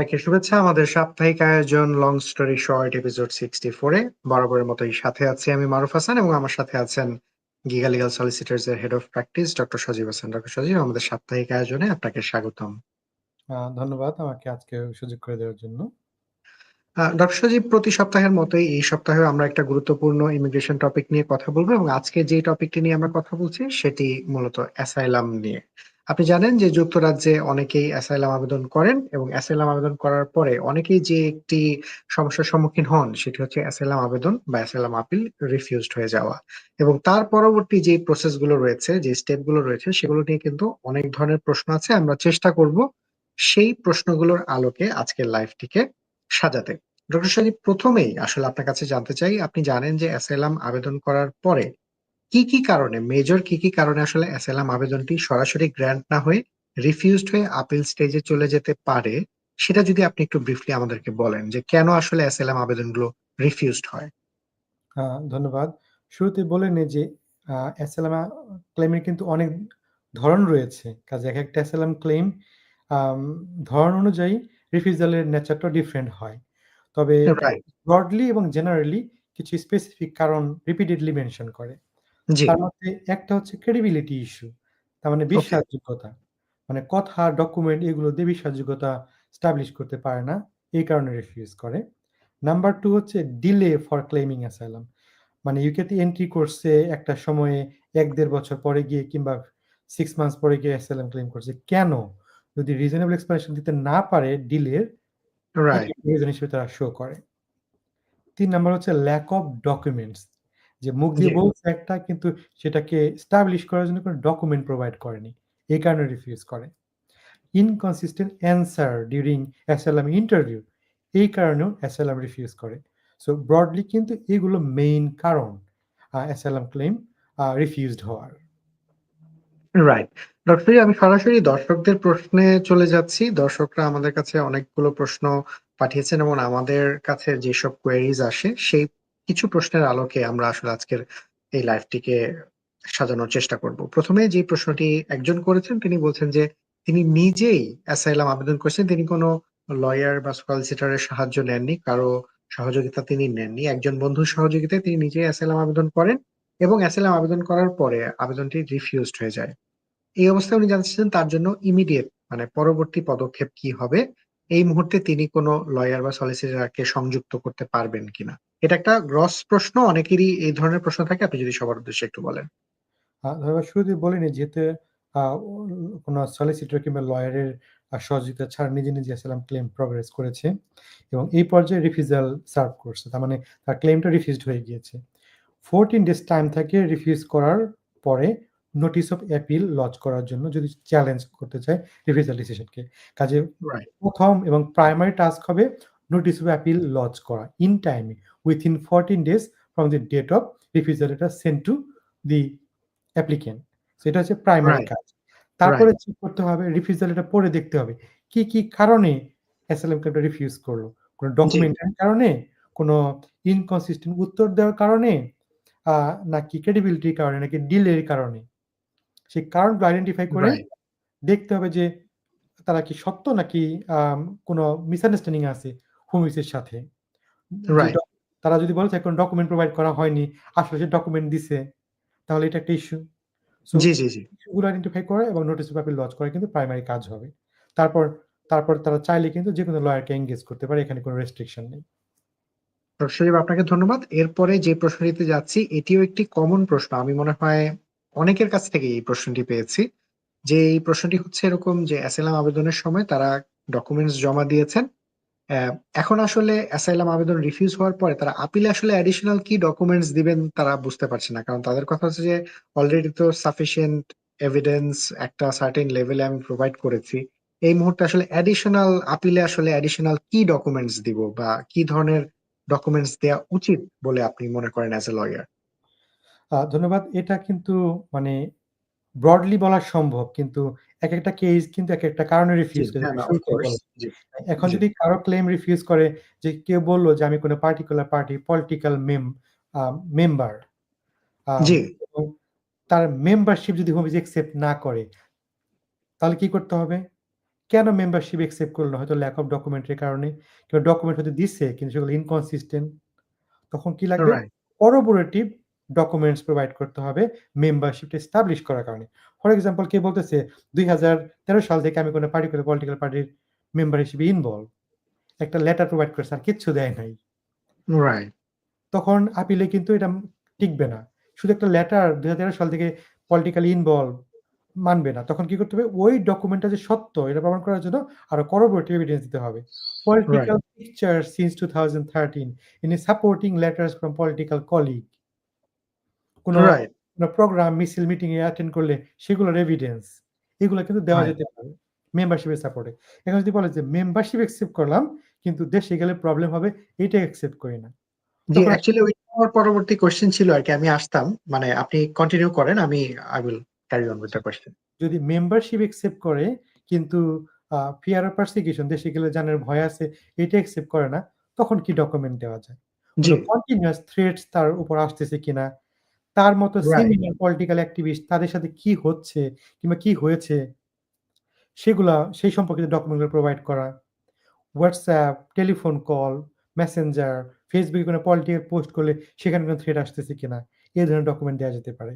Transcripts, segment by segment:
সবাইকে শুভেচ্ছা। আমাদের সাপ্তাহিক আয়োজন long story short episode sixty ফোরে বরাবরের মতোই সাথে আছি আমি মারুফ হাসান এবং আমার সাথে আছেন গিগা লিগাল সলিসিটার্স এর head of practice doctor Sajib Hasan. Doctor Sajib আমাদের সাপ্তাহিক আয়োজনে আপনাকে স্বাগতম। ধন্যবাদ আমাকে আজকে সুযোগ করে দেওয়ার জন্য। ডক্টর সজীব প্রতি সপ্তাহের মতোই এই সপ্তাহে আমরা একটা গুরুত্বপূর্ণ ইমিগ্রেশন টপিক নিয়ে কথা বলব এবং আজকে যে টপিকটি নিয়ে আমরা কথা বলছি সেটি মূলত অ্যাসাইলাম নিয়ে। আপনি জানেন যে যুক্তরাজ্যে অনেকেই অ্যাসাইলাম আবেদন করেন এবং অ্যাসাইলাম আবেদন করার পরে অনেকেই যে একটি সমস্যার সম্মুখীন হন সেটি হচ্ছে অ্যাসাইলাম আবেদন বা অ্যাসাইলাম আপিল রিফিউজড হয়ে যাওয়া এবং তার পরবর্তী যে প্রসেসগুলো রয়েছে, যে স্টেপগুলো রয়েছে সেগুলো নিয়ে কিন্তু অনেক ধরনের প্রশ্ন আছে। আমরা চেষ্টা করব সেই প্রশ্নগুলোর আলোকে আজকের লাইফটিকে সাজাতে। ডক্টর সজীব প্রথমেই আসলে আপনার কাছে জানতে চাই, আপনি জানেন যে অ্যাসাইলাম আবেদন করার পরে কি কি কারণে মেজর কি কি কারণে আসলে অ্যাসাইলাম আবেদনটি সরাসরি গ্র্যান্ট না হয়ে রিফিউজড হয়ে আপিল স্টেজে চলে যেতে পারে? সেটা যদি আপনি একটু ব্রিফলি আমাদেরকে বলেন যে কেন আসলে অ্যাসাইলাম আবেদনগুলো রিফিউজড হয়? হ্যাঁ ধন্যবাদ। শুরুতে বলে নে যে অ্যাসাইলাম ক্লেমের কিন্তু অনেক ধরন রয়েছে। কাজে এক একটা অ্যাসাইলাম ক্লেম ধরন অনুযায়ী রিফিউজালের নেচারটা ডিফারেন্ট হয়। তবে ব্রডলি এবং জেনারেলি কিছু স্পেসিফিক কারণ রিপিটেডলি মেনশন করে। তার মধ্যে একটা হচ্ছে ক্রেডিবিলিটি ইস্যু তার মানে বিশ্বাসযোগ্যতা। মানে কথা ডকুমেন্ট এগুলো দিয়ে বিশ্বাসযোগ্যতা স্টাবলিশ করতে পারে না এই কারণে রিফিউজ করে। নাম্বার টু হচ্ছে ডিলে ফর ক্লেমিং অ্যাসাইলাম মানে ইউকেতে এন্ট্রি করছে একটা সময়ে এক দেড় বছর পরে গিয়ে কিংবা সিক্স মান্থস পরে গিয়ে অ্যাসাইলাম ক্লেম করছে। কেন? যদি রিজনেবল এক্সপ্লেনেশন দিতে না পারে ডিলের রিজন হিসেবে তারা শো করে। তিন নাম্বার হচ্ছে ল্যাক অফ ডকুমেন্টস যে মুখ দিয়ে বলছে একটা কিন্তু সেটাকে স্টাবলিশ করার জন্য কোনো ডকুমেন্ট প্রোভাইড করেনি। এই কারণে রিফিউজ করে। Inconsistent answer during asylum interview এই কারণেও অ্যাসালাম রিফিউজ করে। সো ব্রডলি কিন্তু এগুলো মেইন কারণ অ্যাসালাম ক্লেম রিফিউজড হওয়ার। রাইট ডক্টর আমি সরাসরি দর্শকদের প্রশ্নে চলে যাচ্ছি। দর্শকরা আমাদের কাছে অনেকগুলো প্রশ্ন পাঠিয়েছেন এবং আমাদের কাছে যেসব কোয়েরিজ আসে সেই কিছু প্রশ্নের আলোকে আমরা আসলে আজকের এই লাইফটিকে সাজানোর চেষ্টা করব। প্রথমে যে প্রশ্নটি একজন করেছেন, তিনি বলছেন যে তিনি নিজেই অ্যাসাইলাম আবেদন করেছেন, তিনি কোনো লয়ার বা সলিসিটারের সাহায্য নেননি, কারও সহযোগিতা তিনি নেননি। একজন বন্ধুর সহযোগিতায় তিনি নিজেই অ্যাসাইলাম আবেদন করেন এবং অ্যাসাইলাম আবেদন করার পরে আবেদনটি রিফিউজড হয়ে যায়। এই অবস্থায় উনি জানতে চাচ্ছেন তার জন্য ইমিডিয়েট মানে পরবর্তী পদক্ষেপ কি হবে? এই মুহূর্তে তিনি কোনো লয়ার বা সলিসিটারকে সংযুক্ত করতে পারবেন কিনা? এটা একটা গ্রস প্রশ্ন অনেকেরই এই ধরনের প্রশ্ন থাকে আপনি যদি সবার উদ্দেশ্যে একটু বলেন। ধন্যবাদ শুরুতে বলিনি যেহেতু কোন সলিসিটর কিংবা লয়ারের সহযোগিতা ছাড়া নিজে নিজে আসলাম ক্লেম প্রগ্রেস করেছে এবং এই পর্যায়ে রিফিউজাল সার্ভ করছে তার মানে তার ক্লেমটা রিফিউজড হয়ে গিয়েছে। ফোরটিন ডেজ টাইম থাকে রিফিউজ করার পরে নোটিস অফ অ্যাপিল লজ করার জন্য যদি চ্যালেঞ্জ করতে চায় রিফিউজাল ডিসিশনকে কাজে প্রথম এবং প্রাইমারি টাস্ক হবে নোটিস অফ অ্যাপিল লঞ্চ করা ইন টাইমে within fourteen days from the date of refusal এটা সেন্ড টু দি অ্যাপ্লিকেন্ট সেটা হচ্ছে প্রাইমারি কাজ। তারপরে চেক করতে হবে রিফিউজাল এটা পড়ে দেখতে হবে কি কি কারণে অ্যাসাইলাম ক্লেমটা রিফিউজ করল? কোনো ডকুমেন্টের কারণে? কোনো ইনকনসিস্টেন্ট উত্তর দেওয়ার কারণে? নাকি ক্রেডিবিলিটির কারণে নাকি ডিলের কারণে? সেই কারণগুলো আইডেন্টিফাই করে দেখতে হবে যে তারা কি সত্য নাকি কোনো মিসআন্ডারস্ট্যান্ডিং আছে। হোমিসের সাথে। তারা যদি বলে এখন ডকুমেন্ট প্রোভাইড করা হয়নি আসলে সে ডকুমেন্ট দিছে তাহলে এটা একটা ইস্যু জি জি জি। ইস্যুগুলো আইডেন্টিফাই করে এবং নোটিস পেপার লজ করে কিন্তু প্রাইমারি কাজ হবে। তারপর তারপর তারা চাইলে কিন্তু যে কোনো লয়ারকে এঙ্গেজ করতে পারে এখানে কোনো রেস্ট্রিকশন নেই। শরীফ আপনাকে ধন্যবাদ। এরপরে যে প্রশ্নটিতে যাচ্ছি এটিও একটি কমন প্রশ্ন। আমি মনে হয় অনেকের কাছ থেকে এই প্রশ্নটি পেয়েছি। যে এই প্রশ্নটি হচ্ছে এরকম যে অ্যাসাইলাম আবেদনের সময় তারা ডকুমেন্টস জমা দিয়েছেন এখন আসলে অ্যাসাইলাম আবেদন রিফিউজ হওয়ার পরে তারা আপিলে আসলে অ্যাডিশনাল কি ডকুমেন্টস দিবেন তারা বুঝতে পারছে না। কারণ তাদের কথা হচ্ছে যে অলরেডি তো সাফিসিয়েন্ট এভিডেন্স একটা সার্টেন লেভেলে আমি প্রোভাইড করেছি। এই মুহূর্তে আসলে অ্যাডিশনাল আপিলে আসলে অ্যাডিশনাল কি ডকুমেন্টস দিব বা কি ধরনের ডকুমেন্টস দেওয়া উচিত বলে আপনি মনে করেন অ্যাজ এ লয়ার ধন্যবাদ। এটা কিন্তু মানে ব্রডলি বলা সম্ভব, কিন্তু এক একটা কেস কিন্তু এক একটা কারণে রিফিউজ করে এখন যদি কারও ক্লেম রিফিউজ করে যে কেউ বলল যে আমি কোনো particular party political mem member তার মেম্বারশিপ যদি হোমিজ একসেপ্ট না করে তাহলে কি করতে হবে কেন মেম্বারশিপ অ্যাকসেপ্ট করল? হয়তো ল্যাক অফ ডকুমেন্টের কারণে কিংবা ডকুমেন্ট হয়তো দিচ্ছে কিন্তু সেগুলো ইনকনসিস্টেন্ট। তখন কি লাগবে? রাইট। ডকুমেন্টস প্রোভাইড করতে হবে মেম্বারশিপটা এস্টাবলিশ করার কারণে। ফর এক্সাম্পল কে বলতেছে ২০১৩ সাল থেকে আমি কোন পার্টিকুলার পলিটিক্যাল পার্টির মেম্বার হিসেবে ইনভলভ। একটা লেটার প্রোভাইড করেছে আর কিচ্ছু দেয় নাই। তখন আপিলে কিন্তু এটা টিকবে না। শুধু একটা লেটার ২০১৩ সাল থেকে পলিটিক্যালি ইনভলভ মানবে না। তখন কি করতে হবে? ওই ডকুমেন্টটা যে সত্য এটা প্রমাণ করার জন্য আরও corroborative এভিডেন্স দিতে হবে। Political picture since 2013 any supporting letters from political colleague কোন রাইট। প্রোগ্রাম, মিছিল, মিটিং এ অ্যাটেন্ড করলে সেগুলোর এভিডেন্স এগুলো কিন্তু দেওয়া যেতে পারে মেম্বারশিপের সাপোর্টে। এখন যদি বলে যে মেম্বারশিপ অ্যাকসেপ্ট করলাম কিন্তু দেশে গেলে প্রবলেম হবে এটা অ্যাকসেপ্ট করি না। জি, অ্যাকচুয়ালি ওইটা আমার পরবর্তী কোয়েশ্চেন ছিল আরকি। আমি আসতাম। মানে আপনি কন্টিনিউ করেন। আমি I will carry on with the question. যদি মেম্বারশিপ অ্যাকসেপ্ট করে কিন্তু ফিয়ার অফ পারসিকিউশন দেশে গেলে জানের ভয় আছে এটা অ্যাকসেপ্ট করে না, তখন কি ডকুমেন্ট দেওয়া যায়? কন্টিনিউয়াস থ্রেটস তার উপর আসতেছে কিনা? তার মতো। সিনিয়র পলিটিক্যাল অ্যাক্টিভিস্ট তাদের সাথে কি হচ্ছে কিংবা কি হয়েছে? সেগুলা সেই সম্পর্কিত ডকুমেন্টগুলো প্রোভাইড করা। WhatsApp, টেলিফোন কল, মেসেঞ্জার, ফেসবুকে কোন পলিটিক্যাল পোস্ট করলে সেখানে কোন থ্রেট আসতেছে কিনা? এই ধরনের ডকুমেন্ট দেওয়া যেতে পারে।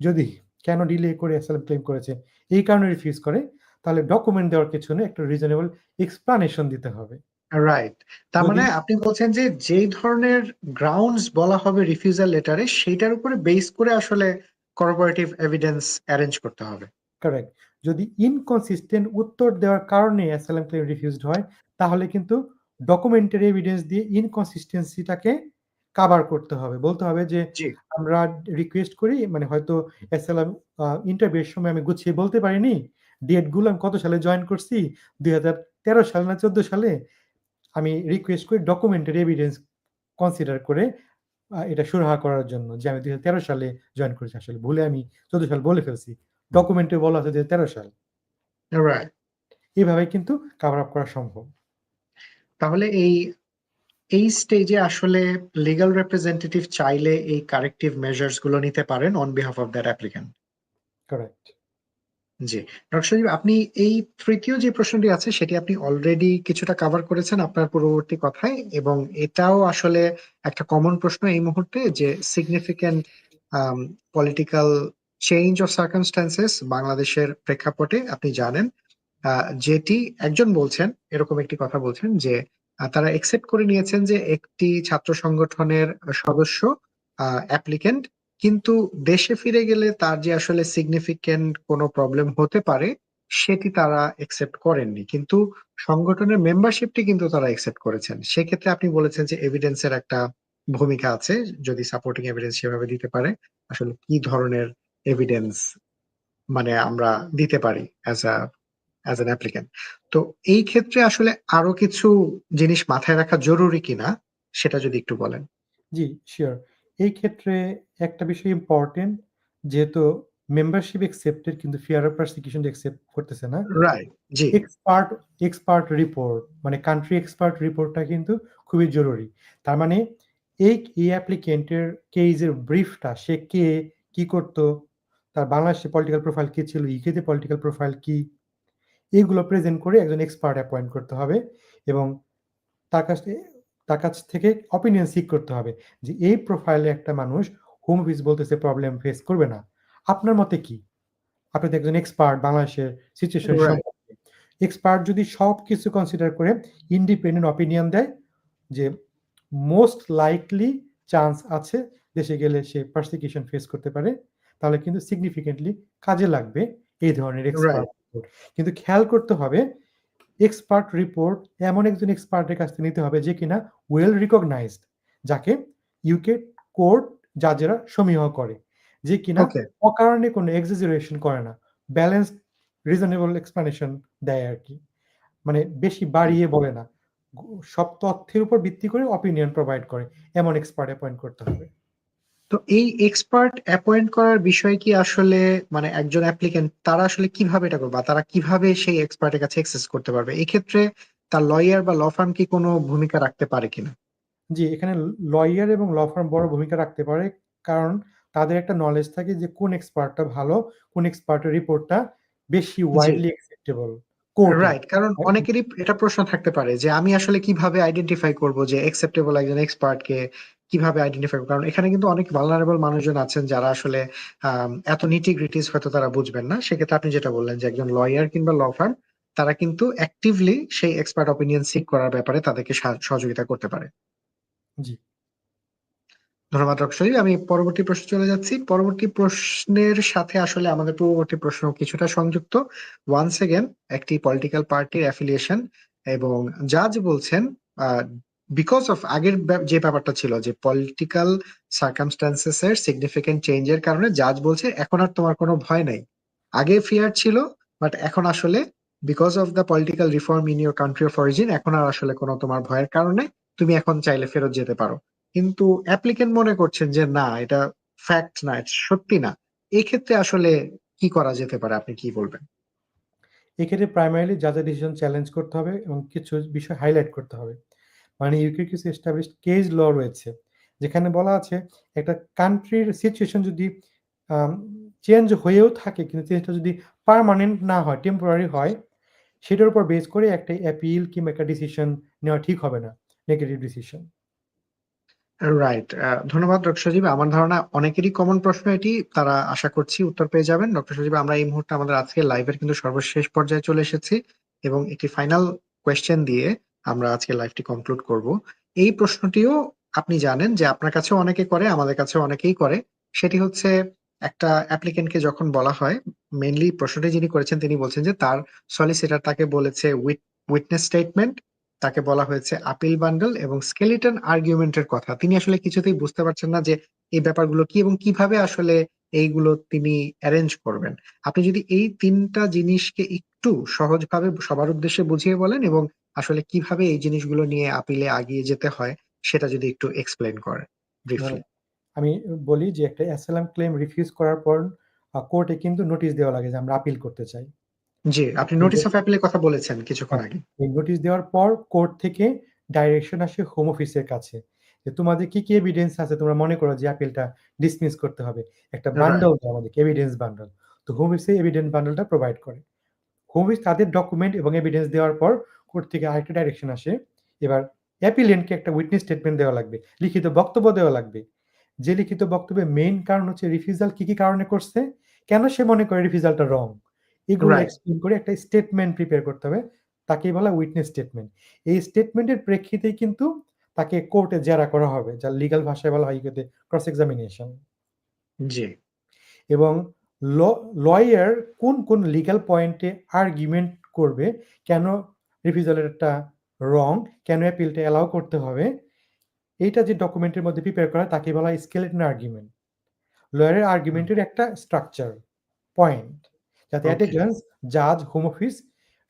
যদি কেন ডিলে করে অ্যাসাইলাম ক্লেম করেছে এই কারণে রিফিউজ করে তাহলে ডকুমেন্ট দেওয়ার পেছনে একটা রিজনেবল এক্সপ্লানেশন দিতে হবে। রাইট। তার মানে আপনি বলছেন যে যেই ধরনের গ্রাউন্ডস বলা হবে রিফিউজাল লেটারে সেইটার উপরে বেস করে আসলে corroborative এভিডেন্স অ্যারেঞ্জ করতে হবে। কারেক্ট। যদি ইনকনসিস্টেন্ট উত্তর দেওয়ার কারণে অ্যাসাইলাম ক্লেম রিফিউজড হয় তাহলে কিন্তু ডকুমেন্টারি এভিডেন্স দিয়ে ইনকনসিস্টেন্সি টাকে কাভার করতে হবে। বলতে হবে যে আমরা রিকোয়েস্ট করি মানে হয়তো অ্যাসাইলাম আ ইন্টারভিউ সময় আমি গুছিয়ে বলতে পারিনি। ডেটগুলো আমি কত সালে জয়েন করছি ২০১৩ সালে না ১৪ সালে। আমি রিকোয়েস্ট করি ডকুমেন্টারি এভিডেন্স কনসিডার করে এটা সুরাহা করার জন্য যে আমি ২০১৩ সালে জয়েন করেছি আসলে ভুলে আমি ১৪ সাল বলে ফেলছি। ডকুমেন্টে বলা আছে ২০১৩ সাল। রাইট। এভাবে কিন্তু কাভার আপ করা সম্ভব। তাহলে এই এই স্টেজে আসলে লিগ্যাল রিপ্রেজেন্টেটিভ চাইলে এই কারেক্টিভ মেজার্সগুলো নিতে পারেন on behalf of that applicant. Correct. G. Doctor Sajib আপনি এই তৃতীয় যে প্রশ্নটি আছে, সেটি আপনি অলরেডি কিছুটা কভার করেছেন আপনার পূর্ববর্তী কথায় এবং এটাও আসলে একটা কমন প্রশ্ন এই মুহূর্তে যে significant um political change of circumstances বাংলাদেশের প্রেক্ষাপটে আপনি জানেন, আ, যেটি একজন বলছেন, এরকম একটি কথা বলছেন যে তারা অ্যাকসেপ্ট করে নিয়েছেন যে একটি ছাত্র সংগঠনের সদস্য, আ অ্যাপ্লিক্যান্ট কিন্তু দেশে ফিরে গেলে তার যে আসলে সিগনিফিকেন্ট কোনো প্রবলেম হতে পারে সেটি তারা একসেপ্ট করেননি। কিন্তু সংগঠনের মেম্বারশিপটি কিন্তু তারা অ্যাকসেপ্ট করেছেন। সেক্ষেত্রে আপনি বলেছেন যে এভিডেন্স এর একটা ভূমিকা আছে। যদি সাপোর্টিং এভিডেন্স সেভাবে দিতে পারে। আসলে কি ধরনের এভিডেন্স মানে আমরা দিতে পারি as a as an applicant. তো এই ক্ষেত্রে আসলে আরও কিছু জিনিস মাথায় রাখা জরুরি কিনা সেটা যদি একটু বলেন? জি, সিউর। এই ক্ষেত্রে একটা বিষয় ইম্পোর্টেন্ট যেহেতু মেম্বারশিপ অ্যাকসেপ্টেড কিন্তু ফিয়ার অফ পারসিকিউশন অ্যাকসেপ্ট করতেছে না। রাইট, জি। এক্সপার্ট এক্সপার্ট রিপোর্ট মানে কান্ট্রি এক্সপার্ট রিপোর্টটা কিন্তু খুবই জরুরি। তার মানে এই এই অ্যাপ্লিক্যান্ট এর কেইসের ব্রিফটা সে কে, কি করত, তার বাংলাদেশে পলিটিক্যাল প্রোফাইল কি ছিল, ইউকে তে পলিটিক্যাল প্রোফাইল কি? এগুলো প্রেজেন্ট করে একজন এক্সপার্ট অ্যাপয়েন্ট করতে হবে এবং তার কাছ তার কাছ থেকে অপিনিয়ন সিক করতে হবে যে এই প্রোফাইলে একটা মানুষ হোম অফিস বলতেছে প্রবলেম ফেস করবে না। আপনার মতে কি? আপনি তো একজন এক্সপার্ট বাংলাদেশের সিচুয়েশন এক্সপার্ট যদি সবকিছু কনসিডার করে ইন্ডিপেন্ডেন্ট অপিনিয়ন দেয় যে মোস্ট লাইকলি চান্স আছে দেশে গেলে সে পারসিকিউশন ফেস করতে পারে। তাহলে কিন্তু সিগনিফিকেন্টলি কাজে লাগবে এই ধরনের এক্সপার্ট কিন্তু খেয়াল করতে হবে এক্সপার্ট রিপোর্ট এমন একজন এক্সপার্টের কাছ থেকে নিতে হবে যে কিনা ওয়েল রিকগনাইজড যাকে ইউকে কোর্ট জাজেরা সমীহ করে। যে কিনা অকারণে কোনো এক্সাজারেশন করে না। ব্যালেন্সড রিজনেবল এক্সপ্লানেশন দেয় আর কি মানে বেশি বাড়িয়ে বলে না। সব তথ্যের উপর ভিত্তি করে অপিনিয়ন প্রোভাইড করে। এমন এক্সপার্ট অ্যাপয়েন্ট করতে হবে। তো এই এক্সপার্ট অ্যাপয়েন্ট করার বিষয় কি আসলে মানে একজন অ্যাপ্লিকেন্ট তারা আসলে কীভাবে এটা করবে? বা তারা কীভাবে সেই এক্সপার্টের কাছে অ্যাক্সেস করতে পারবে? এক্ষেত্রে তার লয়ার বা ল ফার্ম কি কোনো ভূমিকা রাখতে পারে কিনা? জি, এখানে লয়ার এবং ল ফার্ম বড় ভূমিকা রাখতে পারে। কারণ তাদের একটা নলেজ থাকে যে কোন এক্সপার্টটা ভালো, কোন এক্সপার্টের রিপোর্টটা বেশি। Widely acceptable. রাইট কারণ অনেকেরই এটা প্রশ্ন থাকতে পারে যে আমি আসলে কীভাবে আইডেন্টিফাই করব যে অ্যাকসেপ্টেবল একজন এক্সপার্টকে কীভাবে আইডেন্টিফাই করব? কারণ এখানে কিন্তু অনেক ভালনারেবল মানুষজন আছেন যারা আসলে এত নিটি গ্রিটিস হয়তো তারা বুঝবেন না। সেক্ষেত্রে আপনি যেটা বললেন যে একজন লয়ার কিংবা ল ফার্ম তারা কিন্তু অ্যাক্টিভলি সেই এক্সপার্ট অপিনিয়ন সিক করার ব্যাপারে তাদেরকে সাহ- সহযোগিতা করতে পারে। জি। ধন্যবাদ শরীফ আমি পরবর্তী প্রশ্ন চলে যাচ্ছি। পরবর্তী প্রশ্নের সাথে আসলে আমাদের পূর্ববর্তী প্রশ্ন কিছুটা সংযুক্ত। ওয়ান্স এগেন একটি পলিটিক্যাল পার্টির অ্যাফিলিয়েশন এবং জাজ বলছেন বিকজ অফ আগের যে ব্যাপারটা ছিল যে পলিটিক্যাল সার্কামস্টান্সেস এর সিগনিফিকেন্ট চেঞ্জের কারণে জাজ বলছে, এখন আর তোমার কোনো ভয় নাই। আগে ফিয়ার ছিল বাট এখন আসলে because of the political reform in your country of origin এখন আর আসলে কোনো তোমার ভয়ের কারণে তুমি এখন চাইলে ফেরত যেতে পারো। কিন্তু অ্যাপ্লিকেন্ট মনে করছেন যে, না, এটা ফ্যাক্ট না সত্যি না। এই ক্ষেত্রে আসলে কি করা যেতে পারে? আপনি কি বলবেন? এক্ষেত্রে প্রাইমারিলি জাজের ডিসিশন চ্যালেঞ্জ করতে হবে এবং কিছু বিষয় হাইলাইট করতে হবে। মানে ইউকে কিছু এস্টাবলিশ কেজ ল রয়েছে, যেখানে বলা আছে একটা কান্ট্রির সিচুয়েশন যদি চেঞ্জ হয়েও থাকে, কিন্তু চেঞ্জটা যদি পার্মানেন্ট না হয় টেম্পোরারি হয়, সেটার উপর বেস করে একটা অ্যাপিল কিংবা একটা ডিসিশন নেওয়া ঠিক হবে না নেগেটিভ ডিসিশন রাইট ধন্যবাদ ডক্টর সজীব আমার ধারণা অনেকেরই কমন প্রশ্ন এটি, তারা আশা করছি উত্তর পেয়ে যাবেন। ডক্টর সজীব আমরা এই মুহূর্তে আমাদের আজকে লাইভের কিন্তু সর্বশেষ পর্যায়ে চলে এসেছি এবং একটি ফাইনাল কোয়েশ্চেন দিয়ে আমরা আজকে লাইভটি কনক্লুড করব। এই প্রশ্নটিও আপনি জানেন যে আপনার কাছেও অনেকে করে, আমাদের কাছে অনেকেই করে। সেটি হচ্ছে একটা অ্যাপ্লিকেন্টকে যখন বলা হয় মেনলি প্রশ্নটি যিনি করেছেন তিনি বলছেন যে তার সলিসিটার তাকে বলেছে উইটনেস স্টেটমেন্ট তাকে বলা হয়েছে আপিল বান্ডল এবং স্কেলিটন আর্গুমেন্টের কথা। তিনি আসলে কিছুতেই বুঝতে পারছেন না যে এই ব্যাপারগুলো কি এবং কীভাবে আসলে এইগুলো তিনি অ্যারেঞ্জ করবেন। আপনি যদি এই তিনটা জিনিসকে একটু সহজভাবে সবার উদ্দেশ্যে বুঝিয়ে বলেন এবং আসলে কীভাবে এই জিনিসগুলো নিয়ে আপিলে আগিয়ে যেতে হয় সেটা যদি একটু এক্সপ্লেন করেন ব্রিফলি আমি বলি যে একটা অ্যাসালাম ক্লেম রিফিউজ করার পর কোর্টে কিন্তু নোটিশ দেওয়া লাগে যে আমরা আপিল করতে চাই। জি আপনি নোটিস অফ অ্যাপিলের কথা বলেছেন কিছুক্ষণ আগে। এই নোটিশ দেওয়ার পর কোর্ট থেকে ডাইরেকশন আসে হোম অফিসের কাছে যে তোমাদের কি কি এভিডেন্স আছে তোমরা মনে করো যে আপিলটা ডিসমিস করতে হবে। একটা বান্ডল দেয় আমাদেরকে এভিডেন্স বান্ডল তো হোম অফিসে এভিডেন্স বান্ডলটা প্রোভাইড করে। হোম অফিস তাদের ডকুমেন্ট এবং এভিডেন্স দেওয়ার পর কোর্ট থেকে আরেকটা ডাইরেকশন আসে। এবার অ্যাপিলেন্টকে একটা উইটনেস স্টেটমেন্ট দেওয়া লাগবে লিখিত বক্তব্য দেওয়া লাগবে। যে লিখিত বক্তব্যের মেইন কারণ হচ্ছে রিফিউজাল কি কি কারণে করছে কেন সে মনে করে রিফিউজালটা রং এগুলো এক্সপ্লেন করে একটা স্টেটমেন্ট প্রিপেয়ার করতে হবে তাকেই বলা উইটনেস স্টেটমেন্ট এই স্টেটমেন্টের প্রেক্ষিতেই কিন্তু তাকে কোর্টে জেরা করা হবে যা লিগাল ভাষায় বলা হয় ক্রস এক্সামিনেশন জি। এবং লয়ার কোন কোন লিগ্যাল পয়েন্টে আর্গুমেন্ট করবে কেন রিফিউজালের একটা রং কেন অ্যাপিলটা অ্যালাউ করতে হবে এইটা যে ডকুমেন্টের মধ্যে প্রিপেয়ার করা তাকে বলা হয় স্কেলেটন আর্গুমেন্ট লয়ারের আর্গুমেন্টের একটা স্ট্রাকচার পয়েন্ট যাতে অ্যাট এ গ্লান্স জাজ হোম অফিস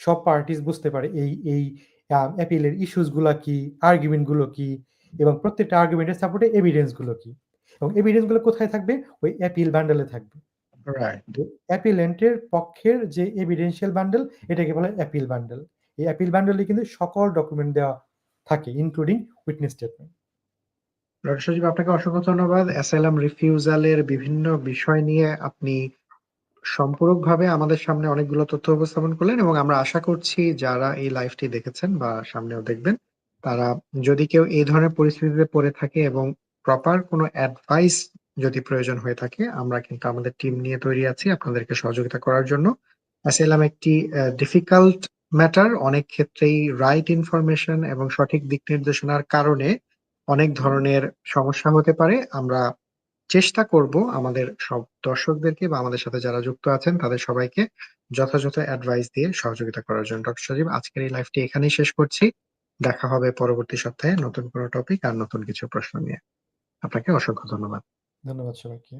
সব পার্টিস বুঝতে পারে এই এই অ্যাপিলের ইস্যুসগুলো কি আর্গুমেন্টগুলো কি এবং প্রত্যেকটা আর্গুমেন্টের সাপোর্টে এভিডেন্সগুলো কি এবং এভিডেন্সগুলো কোথায় থাকবে? ওই অ্যাপিল বান্ডেলে থাকবে। অ্যাপিলেন্টের পক্ষের যে এভিডেন্সিয়াল বান্ডেল এটাকে বলে অ্যাপিল বান্ডেল এই অ্যাপিল বান্ডেলে কিন্তু সকল ডকুমেন্ট দেওয়া থাকে including witness statement doctor Sajib, আপনাকে অসংখ্য ধন্যবাদ। অ্যাসাইলাম রিফিউজালের বিভিন্ন বিষয় নিয়ে আপনি সম্পূরকভাবে আমাদের সামনে অনেকগুলো তথ্য উপস্থাপন করলেন এবং আমরা আশা করছি যারা এই লাইভটি দেখেছেন বা সামনেও দেখবেন, তারা যদি কেউ এই ধরনের পরিস্থিতিতে পড়ে থাকে এবং প্রপার কোনো অ্যাডভাইস যদি প্রয়োজন হয়ে থাকে, আমরা কিন্তু আমাদের টিম নিয়ে তৈরি আছি আপনাদেরকে সহযোগিতা করার জন্য। অ্যাসাইলাম একটি ডিফিকাল্ট ম্যাটার অনেক ক্ষেত্রেই রাইট ইনফরমেশন এবং সঠিক দিক নির্দেশনার কারণে অনেক ধরনের সমস্যা হতে পারে। আমরা চেষ্টা করব আমাদের সব দর্শকদেরকে বা আমাদের সাথে যারা যুক্ত আছেন, তাদের সবাইকে যথাযথ অ্যাডভাইস দিয়ে সহযোগিতা করার জন্য। ডক্টর সজীব, আজকের এই লাইভটি এখানেই শেষ করছি। দেখা হবে পরবর্তী সপ্তাহে নতুন কোনো টপিক আর নতুন কিছু প্রশ্ন নিয়ে। আপনাকে অসংখ্য ধন্যবাদ। ধন্যবাদ সবাইকে।